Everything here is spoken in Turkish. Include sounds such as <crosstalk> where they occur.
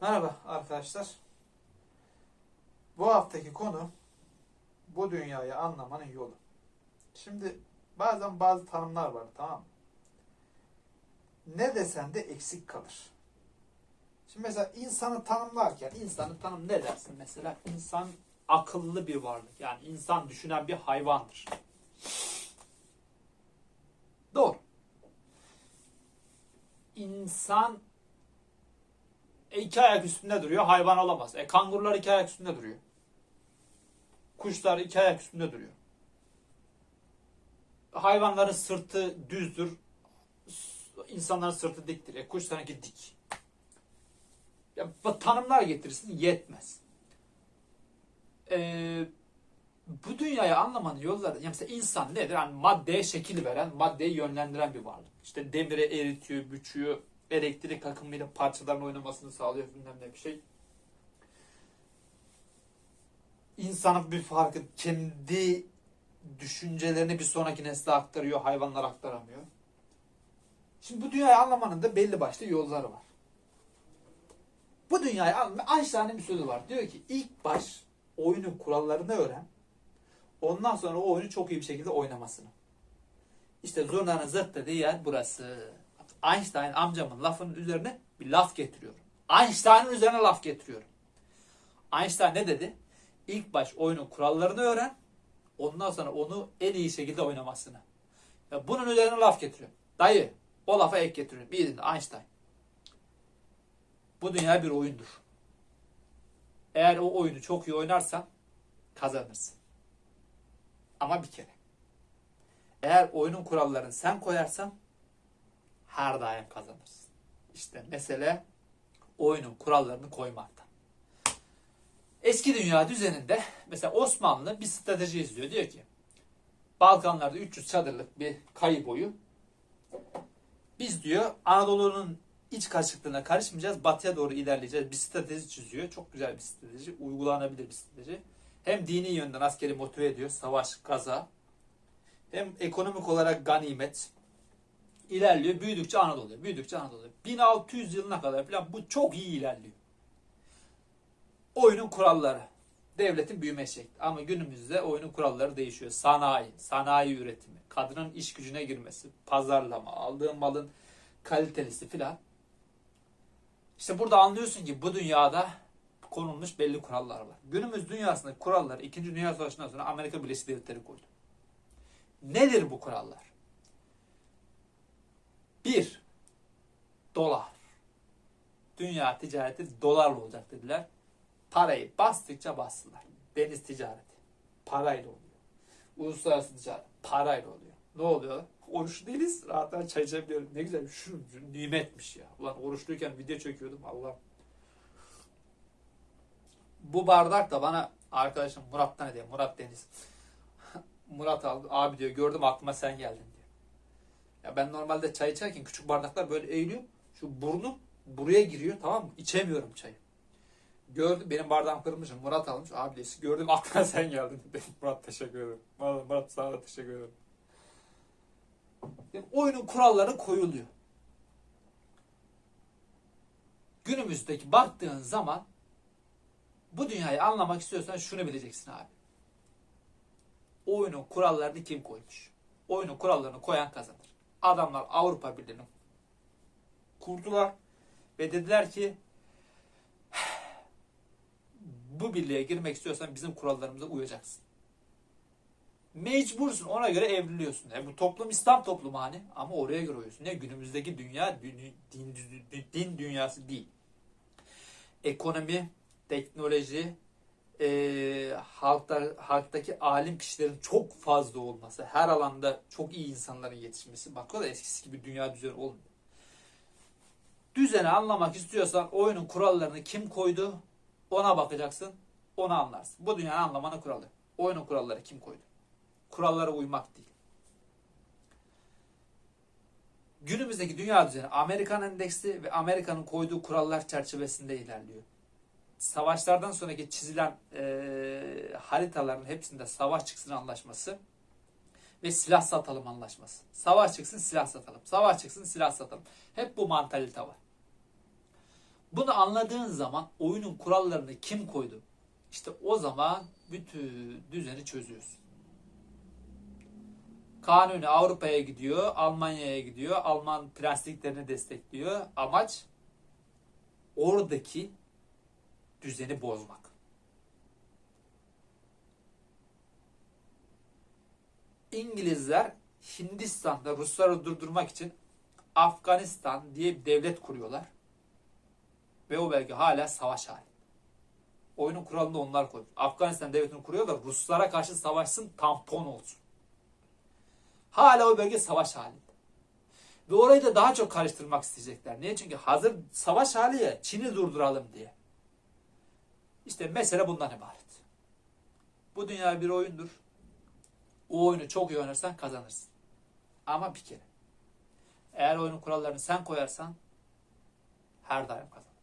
Merhaba arkadaşlar. Bu haftaki konu bu dünyayı anlamanın yolu. Şimdi bazen bazı tanımlar var tamam mı? Ne desen de eksik kalır. Şimdi mesela insanı tanımlarken insanı tanım ne dersin mesela? İnsan akıllı bir varlık. Yani insan düşünen bir hayvandır. Doğru. İnsan e, iki ayak üstünde duruyor. Hayvan olamaz. E, kangurular iki ayak üstünde duruyor. Kuşlar iki ayak üstünde duruyor. Hayvanların sırtı düzdür. İnsanların sırtı diktir. E, kuşlarınki dik. Ya, tanımlar getirirsin yetmez. E, bu dünyayı anlamanın yolları, yani mesela insan nedir? Yani maddeye şekil veren, maddeyi yönlendiren bir varlık. İşte demire eritiyor, büküyor, elektrik akımıyla parçaların oynamasını sağlıyor bilmem ne bir şey. İnsanın bir farkı kendi düşüncelerini bir sonraki nesle aktarıyor, hayvanlar aktaramıyor. Şimdi bu dünyayı anlamanın da belli başlı yolları var. Bu dünyayı anlamak, Einstein'ın bir sözü var. Diyor ki ilk baş oyunun kurallarını öğren. Ondan sonra o oyunu çok iyi bir şekilde oynamasını. İşte zurnanın zırt dediği yer burası. Einstein amcamın lafının üzerine bir laf getiriyorum. Einstein'ın üzerine laf getiriyorum. Einstein ne dedi? İlk baş oyunun kurallarını öğren. Ondan sonra onu en iyi şekilde oynamasını. Ya bunun üzerine laf getiriyorum. Dayı o lafa ek getiriyorum. Bir dinle Einstein. Bu dünya bir oyundur. Eğer o oyunu çok iyi oynarsan kazanırsın. Ama bir kere. Eğer oyunun kurallarını sen koyarsan her daim kazanırsın. İşte mesele oyunun kurallarını koymakta. Eski dünya düzeninde mesela Osmanlı bir strateji izliyor. Diyor ki Balkanlarda 300 çadırlık bir kayı boyu biz diyor Anadolu'nun iç karışıklığına karışmayacağız. Batıya doğru ilerleyeceğiz. Bir strateji çiziyor. Çok güzel bir strateji. Uygulanabilir bir strateji. Hem dini yönden askeri motive ediyor. Savaş, gaza. Hem ekonomik olarak ganimet. İlerliyor. Büyüdükçe Anadolu'ya. Büyüdükçe Anadolu'ya. 1600 yılına kadar falan bu çok iyi ilerliyor. Oyunun kuralları. Devletin büyüme şekli. Ama günümüzde oyunun kuralları değişiyor. Sanayi, sanayi üretimi, kadının iş gücüne girmesi, pazarlama, aldığın malın kalitelisi filan. İşte burada anlıyorsun ki bu dünyada konulmuş belli kurallar var. Günümüz dünyasında kurallar 2. Dünya Savaşı'ndan sonra Amerika Birleşik Devletleri koydu. Nedir bu kurallar? Bir, dolar. Dünya ticareti dolarla olacak dediler. Parayı bastıkça bastılar. Deniz ticareti. Parayla oluyor. Uluslararası ticaret. Parayla oluyor. Ne oluyor? Oruç değiliz. Rahat rahat çay içebiliyorum. Ne güzel. Şu nimetmiş ya. Ulan oruçluyken video çekiyordum. Allah. Bu bardak da bana arkadaşım Murat'tan hediye. Murat Deniz. <laughs> Murat aldı. Abi diyor gördüm aklıma sen geldin diyor. Ya ben normalde çay içerken küçük bardaklar böyle eğiliyor. Şu burnum buraya giriyor tamam mı? İçemiyorum çayı. Gördüm benim bardağım kırılmış. Murat almış. Abi gördüm <laughs> aklıma sen geldin. Dedim, Murat teşekkür ederim. Murat, Murat sana da teşekkür ederim. Yani oyunun kuralları koyuluyor. Günümüzdeki baktığın zaman bu dünyayı anlamak istiyorsan şunu bileceksin abi. Oyunun kurallarını kim koymuş? Oyunun kurallarını koyan kazanır. Adamlar Avrupa Birliği'ni kurdular ve dediler ki bu birliğe girmek istiyorsan bizim kurallarımıza uyacaksın. Mecbursun ona göre evriliyorsun. E bu toplum İslam toplumu hani ama oraya göre uyuyorsun. Ne günümüzdeki dünya din, din, din dünyası değil. Ekonomi, teknoloji, e, halkta, halktaki alim kişilerin çok fazla olması, her alanda çok iyi insanların yetişmesi. Bak o da eskisi gibi dünya düzeni olmuyor. Düzeni anlamak istiyorsan oyunun kurallarını kim koydu ona bakacaksın, onu anlarsın. Bu dünyanın anlamanın kuralı. Oyunun kuralları kim koydu? Kurallara uymak değil. Günümüzdeki dünya düzeni Amerikan endeksli ve Amerika'nın koyduğu kurallar çerçevesinde ilerliyor. Savaşlardan sonraki çizilen e, haritaların hepsinde savaş çıksın anlaşması ve silah satalım anlaşması. Savaş çıksın silah satalım. Savaş çıksın silah satalım. Hep bu mantalite var. Bunu anladığın zaman oyunun kurallarını kim koydu? İşte o zaman bütün düzeni çözüyorsun. Kanuni Avrupa'ya gidiyor, Almanya'ya gidiyor, Alman prensliklerini destekliyor. Amaç oradaki düzeni bozmak. İngilizler Hindistan'da Rusları durdurmak için Afganistan diye bir devlet kuruyorlar. Ve o bölge hala savaş halinde. Oyunun kuralını onlar koymuş. Afganistan devletini kuruyorlar. Ruslara karşı savaşsın tampon olsun. Hala o bölge savaş halinde. Ve orayı da daha çok karıştırmak isteyecekler. Niye? Çünkü hazır savaş hali ya Çin'i durduralım diye. İşte mesele bundan ibaret. Bu dünya bir oyundur. O oyunu çok iyi oynarsan kazanırsın. Ama bir kere. Eğer oyunun kurallarını sen koyarsan her daim kazanırsın.